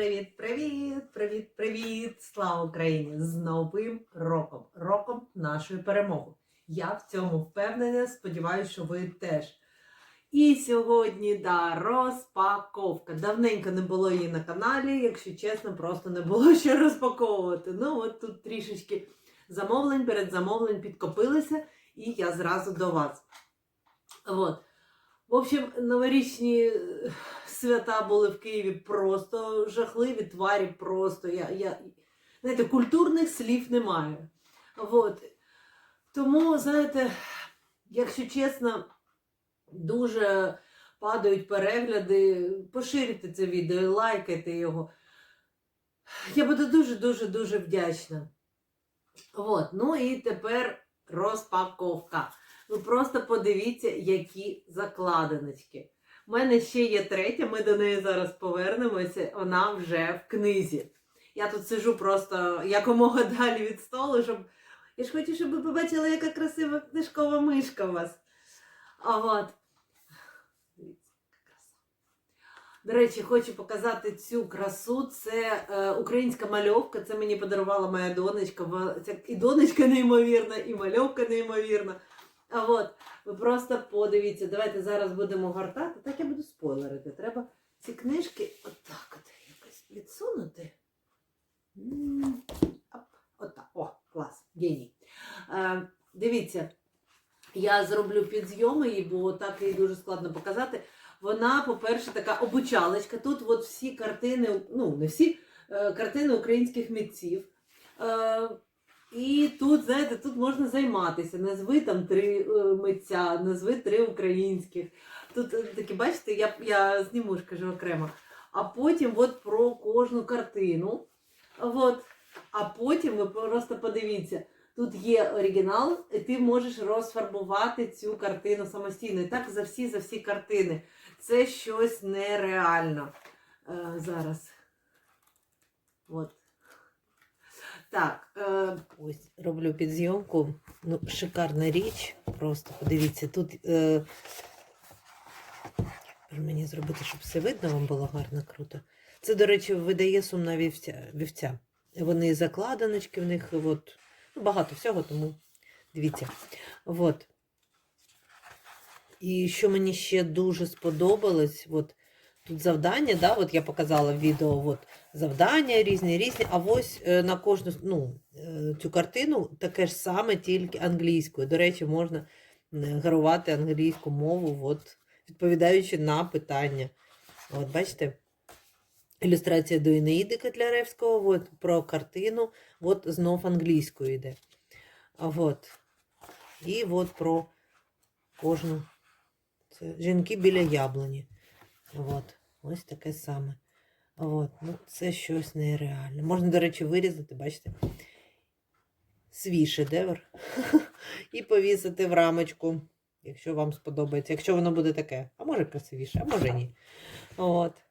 Привіт, привіт, привіт, привіт! Слава Україні! З Новим роком! Роком нашої перемоги! Я в цьому впевнена, сподіваюся, що ви теж. І сьогодні, да, розпаковка. Давненько не було її на каналі, якщо чесно, просто не було що розпаковувати. Ну, от тут трішечки замовлень, перед замовлень підкопилися, і я зразу до вас. От. В общем, новорічні е, свята були в Києві просто жахливі тварі, просто. Я, я, знаєте, культурних слів немає. От. Тому, знаєте, якщо чесно, дуже падають перегляди, поширюйте це відео, лайкайте його. Я буду дуже-дуже дуже вдячна. От. Ну і тепер розпаковка. Ви просто подивіться, які закладиночки. У мене ще є третя, ми до неї зараз повернемося, вона вже в книзі. Я тут сижу просто якомога далі від столу, щоб. Я ж хочу, щоб ви побачили, яка красива книжкова мишка у вас. А от. До речі, хочу показати цю красу. Це е, українська мальовка. Це мені подарувала моя донечка. Це і донечка неймовірна, і мальовка неймовірна. А от, ви просто подивіться, давайте зараз будемо гортати. Так я буду спойлерити. Треба ці книжки отак от якось відсунути. Отак. О, клас, геній. Е, дивіться, я зроблю підзйоми її, бо так її дуже складно показати. Вона, по-перше, така обучалочка. Тут от всі картини, ну, не всі е, картини українських митців. Е, і тут, знаєте, тут можна займатися. Назви там три е, митця, назви три українських. Тут е, такі, бачите, я, я зніму ж кажу окремо. А потім от про кожну картину. От. А потім ви просто подивіться, тут є оригінал, і ти можеш розфарбувати цю картину самостійно. І так за всі, за всі картини. Це щось нереально. Е, зараз. От. Так, е, ось роблю підзйомку. Ну, шикарна річ. Просто подивіться, тут. Е, мені зробити, щоб все видно вам було гарно, круто. Це, до речі, видає сумна вівця. вівця. Вони закладиночки в них, от, ну, багато всього, тому дивіться. От. І що мені ще дуже сподобалось, от, тут завдання, да, от я показала в відео, от, завдання різні, різні, а ось е, на кожну ну, е, цю картину таке ж саме, тільки англійською. До речі, можна е, гравати англійську мову, от, відповідаючи на питання. От, бачите? Ілюстрація до Інеїди Котляревського, от, про картину, от знов англійською йде. От. І от про кожну. Це жінки біля яблуні. От. Ось таке саме. От. Ну, це щось нереальне. Можна, до речі, вирізати, бачите? Свій шедевр. І повісити в рамочку, якщо вам сподобається. Якщо воно буде таке. А може красивіше, а може ні. От.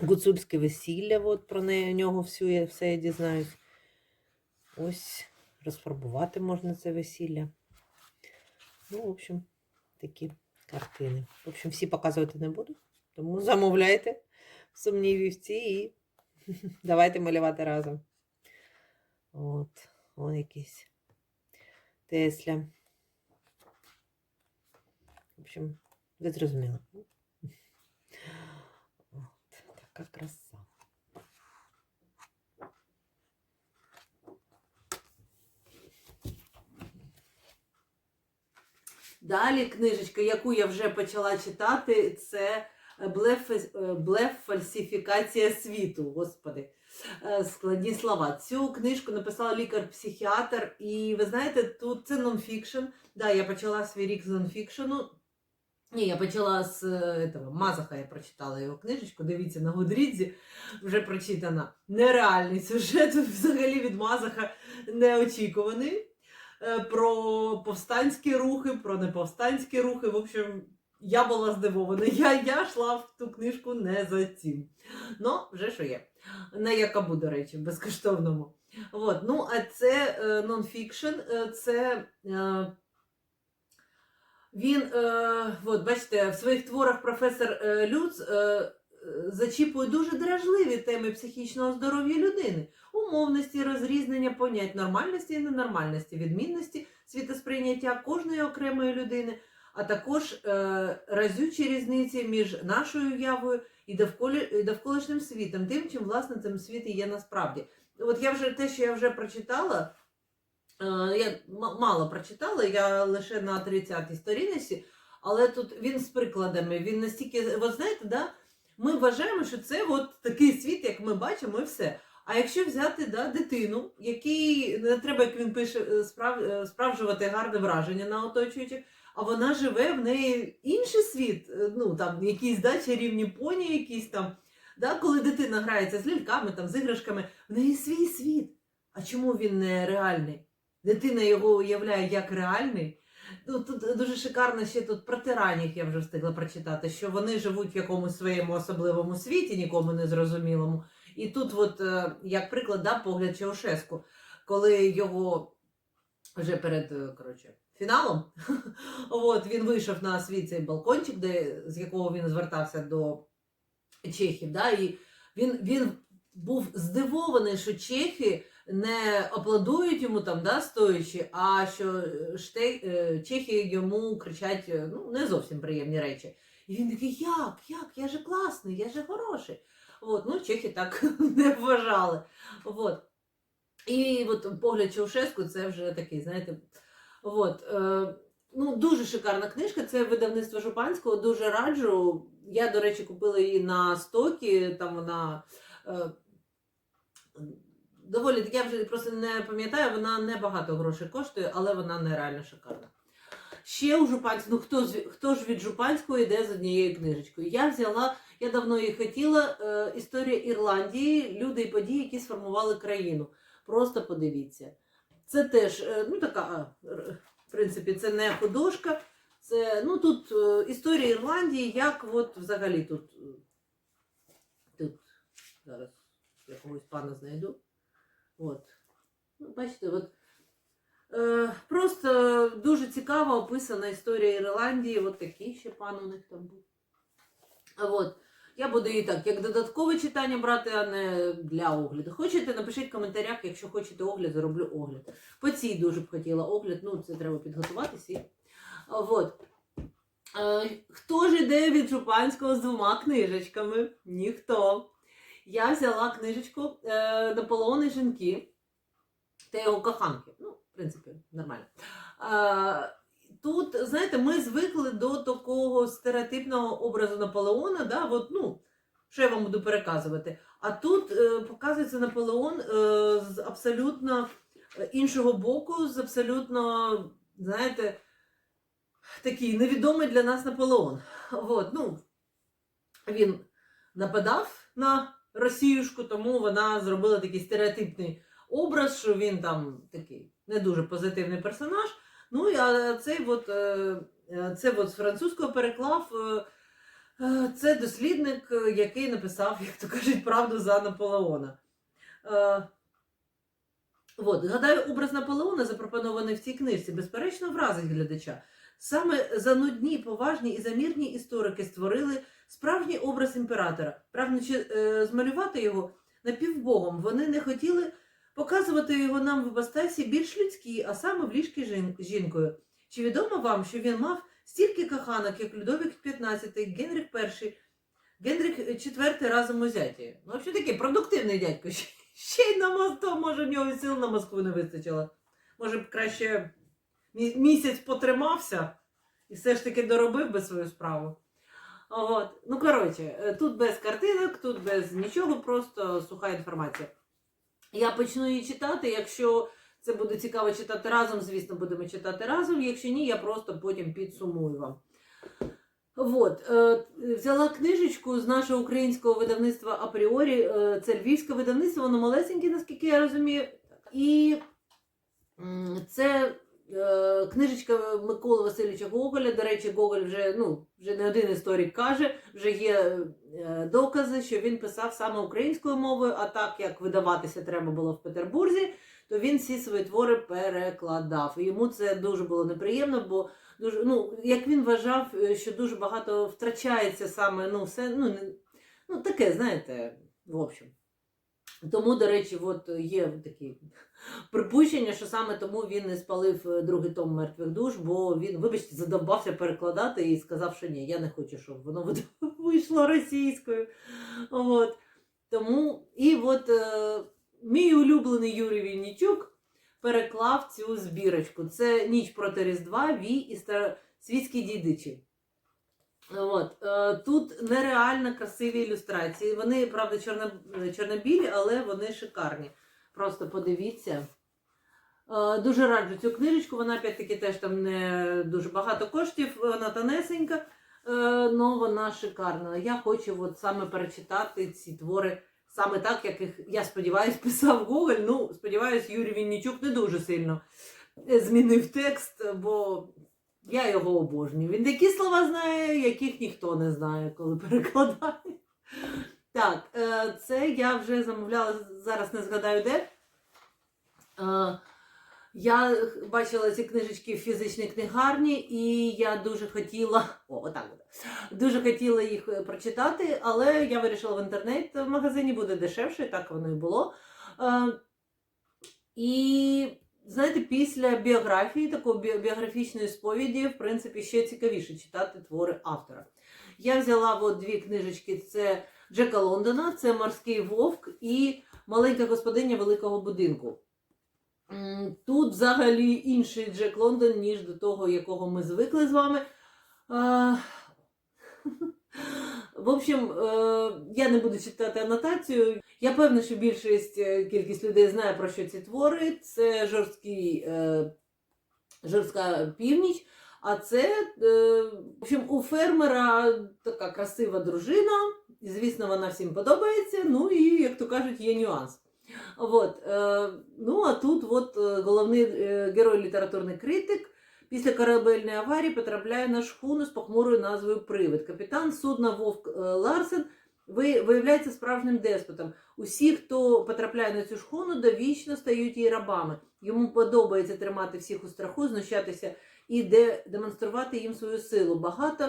Гуцульське весілля, от про нього всю, я, все я дізнаюсь. Ось, розфарбувати можна це весілля. Ну, в общем, такі картини. В общем, всі показувати не буду. Тому замовляйте в сумнівівці і давайте малювати разом. От, он якийсь Тесля. В общем, ви зрозуміли. От, така краса. Далі книжечка, яку я вже почала читати, це блеф, е, блеф фальсифікація світу. Господи, Е, складні слова. Цю книжку написала лікар-психіатр, і ви знаєте, тут це нонфікшн. Да, я почала свій рік з нонфікшену. Ні, я почала з е, этого, Мазаха, я прочитала його книжечку. Дивіться, на Гудрідзі вже прочитана. Нереальний сюжет взагалі від Мазаха неочікуваний. Е, Про повстанські рухи, про неповстанські рухи. В общем, я була здивована. Я, я йшла в ту книжку не за цим. Ну, вже що є. На Якабу, до речі, безкоштовному. От. Ну, а це е, нонфікшн, е, це. Е, він, е, от, бачите, в своїх творах професор е, Люц е, зачіпує дуже дражливі теми психічного здоров'я людини, умовності, розрізнення понять нормальності і ненормальності, відмінності світосприйняття кожної окремої людини, а також е, разючі різниці між нашою уявою і, довколі, і довколишнім світом, тим, чим власне цим світ і є насправді. От я вже те, що я вже прочитала, е, я мало прочитала, я лише на 30-й сторінці, але тут він з прикладами, він настільки, от знаєте, да, ми вважаємо, що це от такий світ, як ми бачимо, і все. А якщо взяти да, дитину, який не треба, як він пише, е, справ, е, справжувати гарне враження на оточуючих, а вона живе в неї інший світ, е, ну там якісь да, чарівні поні, якісь там. Да, коли дитина грається з ляльками, там, з іграшками, в неї свій світ. А чому він не реальний? Дитина його уявляє як реальний. Ну, тут дуже шикарно ще тут про тиранів я вже встигла прочитати, що вони живуть в якомусь своєму особливому світі, нікому не зрозумілому. І тут, от, е, як приклад, да, погляд Чаушеску, коли його вже перед е, коротше, фіналом, от, він вийшов на свій цей балкончик, де, з якого він звертався до чехів. Да, і він, він був здивований, що чехи не аплодують йому там, да, стоячи, а що е, ште, е, чехи йому кричать ну, не зовсім приємні речі. І він такий, як, як, я же класний, я же хороший. От, ну, чехи так не вважали. От. І от погляд Чаушеску це вже такий, знаєте, от, е, ну, дуже шикарна книжка, це видавництво Жупанського, дуже раджу. Я, до речі, купила її на стокі, там вона. Е, Доволі таки, я вже просто не пам'ятаю, вона не багато грошей коштує, але вона нереально шикарна. Ще у Жупанського, ну хто, хто ж від Жупанського йде з однією книжечкою? Я взяла, я давно її хотіла, е, історія Ірландії, люди і події, які сформували країну. Просто подивіться. Це теж, е, ну така, в принципі, це не художка, це, ну тут е, історія Ірландії, як от взагалі тут, тут зараз якогось пана знайду. От. Ну, бачите, от. Е, просто дуже цікаво описана історія Ірландії. От такий ще пан у них там був. От. Я буду її так, як додаткове читання брати, а не для огляду. Хочете, напишіть в коментарях, якщо хочете огляд, зроблю огляд. По цій дуже б хотіла огляд, ну це треба підготуватися. і- А, Е, хто ж іде від Жупанського з двома книжечками? Ніхто. Я взяла книжечку е, Наполеон жінки та його коханки. Ну, в принципі, нормально. Тут, знаєте, ми звикли до такого стереотипного образу Наполеона, да, от, ну, що я вам буду переказувати. А тут е, показується Наполеон е, з абсолютно е, іншого боку, з абсолютно, знаєте, такий невідомий для нас Наполеон. От, ну, він нападав на Росіюшку, тому вона зробила такий стереотипний образ, що він там такий не дуже позитивний персонаж. Ну, а цей от, е, е, це от з французького переклав. е, Це дослідник, який написав, як то кажуть, правду за Наполеона. От, гадаю, образ Наполеона, запропонований в цій книжці, безперечно, вразить глядача. Саме занудні, поважні і замірні історики створили справжній образ імператора, прагнучи е, змалювати його напівбогом. Вони не хотіли показувати його нам в іпостасі більш людській, а саме в ліжкі жін- жінкою. Чи відомо вам, що він мав стільки коханок, як Людовік XV, Генріх І, Генріх IV разом узяті? Ну, взагалі такий продуктивний дядько. Ще- Ще й на мосту, може, в нього сил на Москву не вистачило. Може б краще місяць потримався і все ж таки доробив би свою справу. От. Ну, коротше, е, тут без картинок, тут без нічого, просто суха інформація. Я почну її читати. Якщо це буде цікаво читати разом, звісно, будемо читати разом. Якщо ні, я просто потім підсумую вам. От, е, взяла книжечку з нашого українського видавництва апріорі. Е, це львівське видавництво, воно малесеньке, наскільки я розумію. І це книжечка Миколи Васильовича Гоголя. До речі, Гоголь вже, ну, вже не один історик каже, вже є е, докази, що він писав саме українською мовою, а так як видаватися треба було в Петербурзі, то він всі свої твори перекладав. Йому це дуже було неприємно, бо дуже, ну, як він вважав, е, що дуже багато втрачається саме, ну, все, ну, не, Ну, таке, знаєте, в общем. Тому, до речі, от є такі припущення, що саме тому він не спалив е, другий том мертвих душ, бо він, вибачте, задовбався перекладати і сказав, що ні, я не хочу, щоб воно вийшло російською. От. Тому, і от е, мій улюблений Юрій Віннічук переклав цю збірочку. Це Ніч проти Різдва, Вій і Старосвітські дідичі. От. Е, Тут нереально красиві ілюстрації. Вони, правда, чорно, чорнобілі, але вони шикарні. Просто подивіться. Е, Дуже раджу цю книжечку. Вона опять-таки теж там не дуже багато коштів, вона тонесенька, але вона шикарна. Я хочу от саме перечитати ці твори саме так, як їх, я сподіваюся, писав Гоголь. Ну, сподіваюсь, Юрій Віннічук не дуже сильно е, змінив текст, бо я його обожнюю. Він такі слова знає, яких ніхто не знає, коли перекладає. Так, е, це я вже замовляла, зараз не згадаю де. Е, Я бачила ці книжечки в фізичній книгарні, і я дуже хотіла. О, отак буде. Дуже хотіла їх е, прочитати, але я вирішила в інтернет-магазині буде дешевше, так воно і було. І знаєте, після біографії, такої біографічної сповіді, в принципі, ще цікавіше читати твори автора. Я взяла от дві книжечки: це Джека Лондона, це Морський вовк і Маленька господиня великого будинку. Тут взагалі інший Джек Лондон, ніж до того, якого ми звикли з вами. В общем, е, я не буду читати анотацію. Я певна, що більшість е, кількість людей знає про що ці твори. Це жорсткий, е, жорстка північ. А це, в общем, у фермера така красива дружина. Звісно, вона всім подобається. Ну і, як то кажуть, є нюанс. От, е, ну а тут от, е, головний е, герой літературний критик після корабельної аварії потрапляє на шхуну з похмурою назвою Привид. Капітан судна Вовк е, Ларсен ви- виявляється справжнім деспотом. Усі, хто потрапляє на цю шхуну, довічно стають її рабами. Йому подобається тримати всіх у страху, знущатися і де демонструвати їм свою силу. Багато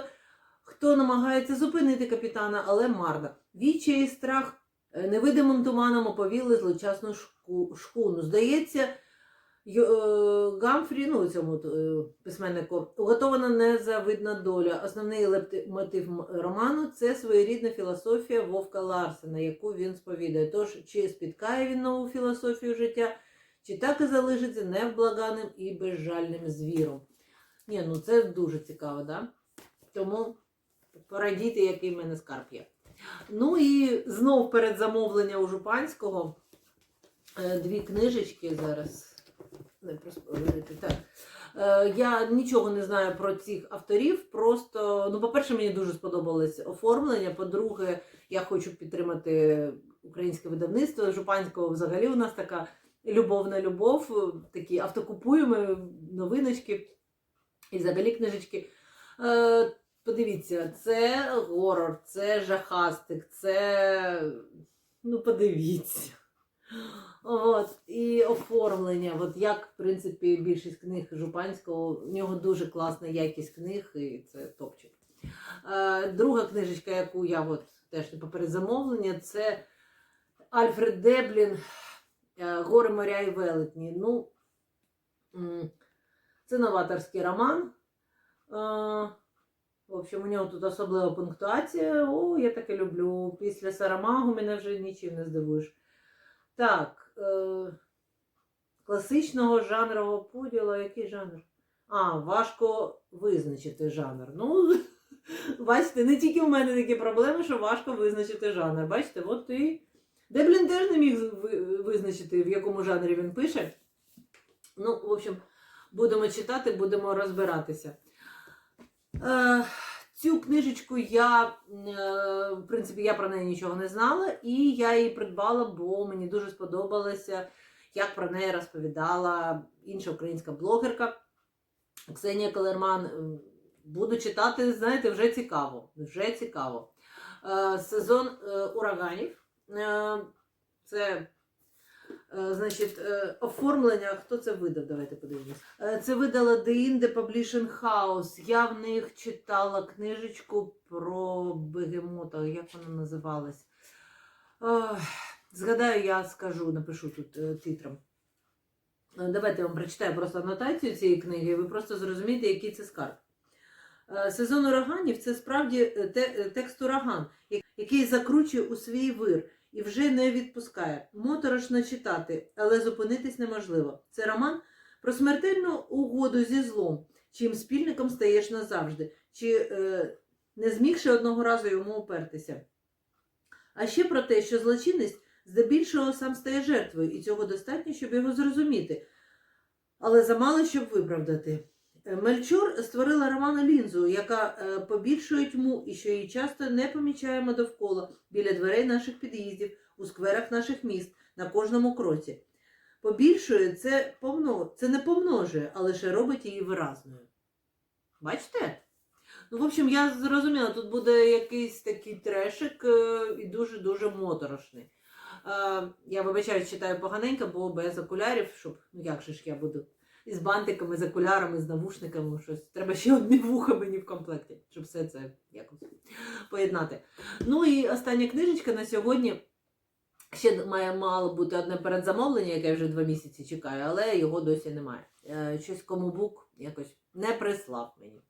хто намагається зупинити капітана, але марно. Віче і страх е, невидимим туманом оповіли злочасну шку- шхуну. Здається, е, Гамфрі, ну цьому е, письменнику, уготована незавидна доля. Основний мотив роману це своєрідна філософія Вовка Ларсена, яку він сповідає. Тож, чи спіткає він нову філософію життя, чи так і залишиться невблаганим і безжальним звіром. Ні, ну це дуже цікаво, да? Тому порадійте, який в мене скарб є. Ну і знов перед замовлення у Жупанського е, дві книжечки зараз. Не проспорити. Так. Е, я нічого не знаю про цих авторів. Просто, ну, по-перше, мені дуже сподобалось оформлення. По-друге, я хочу підтримати українське видавництво. Жупанського взагалі у нас така любовна любов, такі автокупуємо новиночки і взагалі книжечки. Е, подивіться, це горор, це жахастик, це. Ну, подивіться. От, і оформлення. От як, в принципі, більшість книг Жупанського, в нього дуже класна якість книг, і це топчик. Е, друга книжечка, яку я от теж по передзамовлення, це Альфред Деблін е, Гори моря і велетні. Ну, це новаторський роман. В общем, у нього тут особлива пунктуація. О, я таке люблю. Після Сарамагу мене вже нічим не здивуєш. Так, е, класичного жанрового поділу, який жанр? А, важко визначити жанр. Ну, бачите, не тільки в мене такі проблеми, що важко визначити жанр. Бачите, от і Деблін теж не міг визначити, в якому жанрі він пише. Ну, в общем, будемо читати, будемо розбиратися. Е, Цю книжечку я, е, в принципі, я про неї нічого не знала, і я її придбала, бо мені дуже сподобалося, як про неї розповідала інша українська блогерка Ксенія Колерман. Ем, Буду читати, знаєте, вже цікаво. Вже цікаво. Е, Сезон е, ураганів. Е, Це Е, Значить, е, оформлення, хто це видав? Давайте подивимось. Е, Це видала The Inde Publishing House. Я в них читала книжечку про бегемота, як вона називалась. Згадаю, я скажу, напишу тут е, титром. Е, Давайте я вам прочитаю просто анотацію цієї книги, і ви просто зрозумієте, який це скарб. Е, Сезон ураганів це справді е, те- е, текст ураган, який закручує у свій вир і вже не відпускає. Моторошно читати, але зупинитись неможливо. Це роман про смертельну угоду зі злом, чим спільником стаєш назавжди, чи е, не змігши одного разу йому упертися. А ще про те, що злочинець здебільшого сам стає жертвою, і цього достатньо, щоб його зрозуміти, але замало, щоб виправдати. Е, Мельчур створила роману лінзу, яка е, побільшує тьму і що її часто не помічаємо довкола, біля дверей наших під'їздів, у скверах наших міст, на кожному кроці. Побільшує це помно... це не помножує, а лише робить її виразною. Бачите? Ну, в общем, я зрозуміла, тут буде якийсь такий трешик е, і дуже-дуже моторошний. Я вибачаю, читаю поганенько, бо без окулярів, щоб ну як же ж я буду із бантиками, з окулярами, з навушниками, щось. Треба ще одне вухо мені в комплекті, щоб все це якось поєднати. Ну і остання книжечка на сьогодні. Ще має мало бути одне передзамовлення, яке я вже два місяці чекаю, але його досі немає. Е, Щось кому бук якось не прислав мені.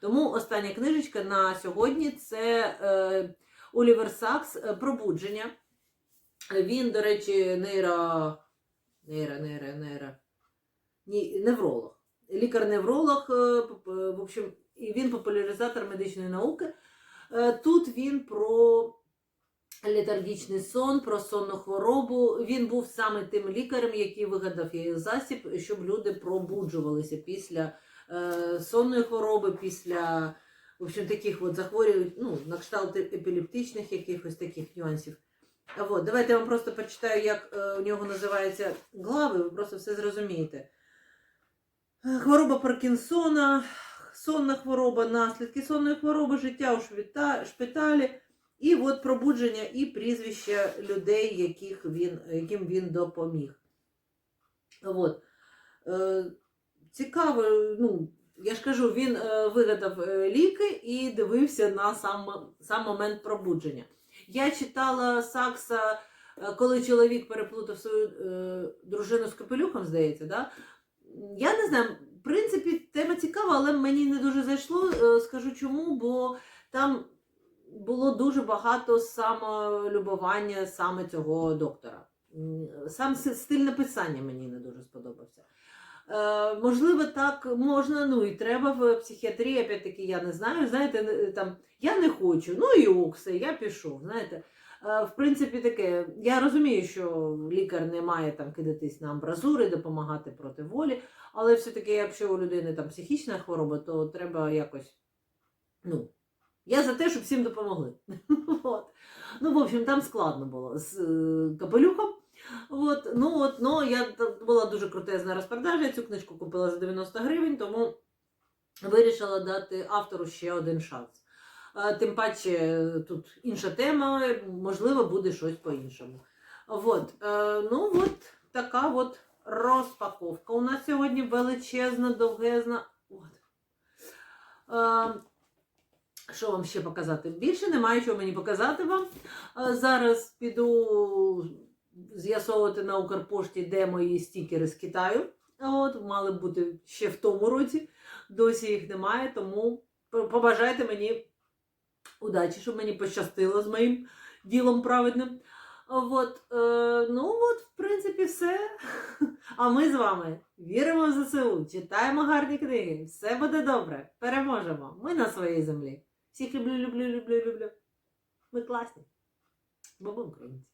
Тому остання книжечка на сьогодні це е, Олівер Сакс е, Пробудження. Він, до речі, нейро... нейро, нейро, нейро... Ні, невролог. Лікар-невролог, е, в общем, і він популяризатор медичної науки. Е, Тут він про летаргічний сон, про сонну хворобу. Він був саме тим лікарем, який вигадав її засіб, щоб люди пробуджувалися після е, сонної хвороби, після в общем, таких от захворювань, ну, на кшталт епілептичних якихось таких нюансів. От, давайте я вам просто прочитаю, як у нього називаються глави, ви просто все зрозумієте. Хвороба Паркінсона, сонна хвороба, наслідки сонної хвороби, життя у шпиталі, і от пробудження і прізвища людей, яких він, яким він допоміг. От. Е, цікаво, ну, я ж кажу, він е, вигадав е, ліки і дивився на сам, сам момент пробудження. Я читала Сакса, коли чоловік переплутав свою е, дружину з капелюхом, здається, да? Я не знаю, в принципі, тема цікава, але мені не дуже зайшло. Е, Скажу чому, бо там було дуже багато самолюбування саме цього доктора. Сам стиль написання мені не дуже сподобався. Е, можливо, так можна, ну і треба в психіатрії, опять-таки, я не знаю. Знаєте, там я не хочу, ну і ок, все, я пішов. Знаєте, в принципі, таке. Я розумію, що лікар не має там кидатись на амбразури, допомагати проти волі, але все-таки, якщо у людини там психічна хвороба, то треба якось. Ну, я за те, щоб всім допомогли. От. Ну, в общем, там складно було з е, капелюхом. От, ну, от, ну, я була дуже крутезна розпродажа, я цю книжку купила за 90 гривень, тому вирішила дати автору ще один шанс. Е, Тим паче е, тут інша тема, можливо, буде щось по-іншому. От, е, ну от така от розпаковка. У нас сьогодні величезна, довгезна. От. Що вам ще показати? Більше немає чого мені показати вам. Зараз піду з'ясовувати на Укрпошті, де мої стікери з Китаю. От, мали б бути ще в тому році. Досі їх немає, тому побажайте мені удачі, щоб мені пощастило з моїм ділом праведним. От, е, ну от, в принципі, все. А ми з вами віримо в ЗСУ, читаємо гарні книги. Все буде добре. Переможемо. Ми на своїй землі. Всіх люблю, люблю, люблю, люблю. Ми класні. Бабом українці.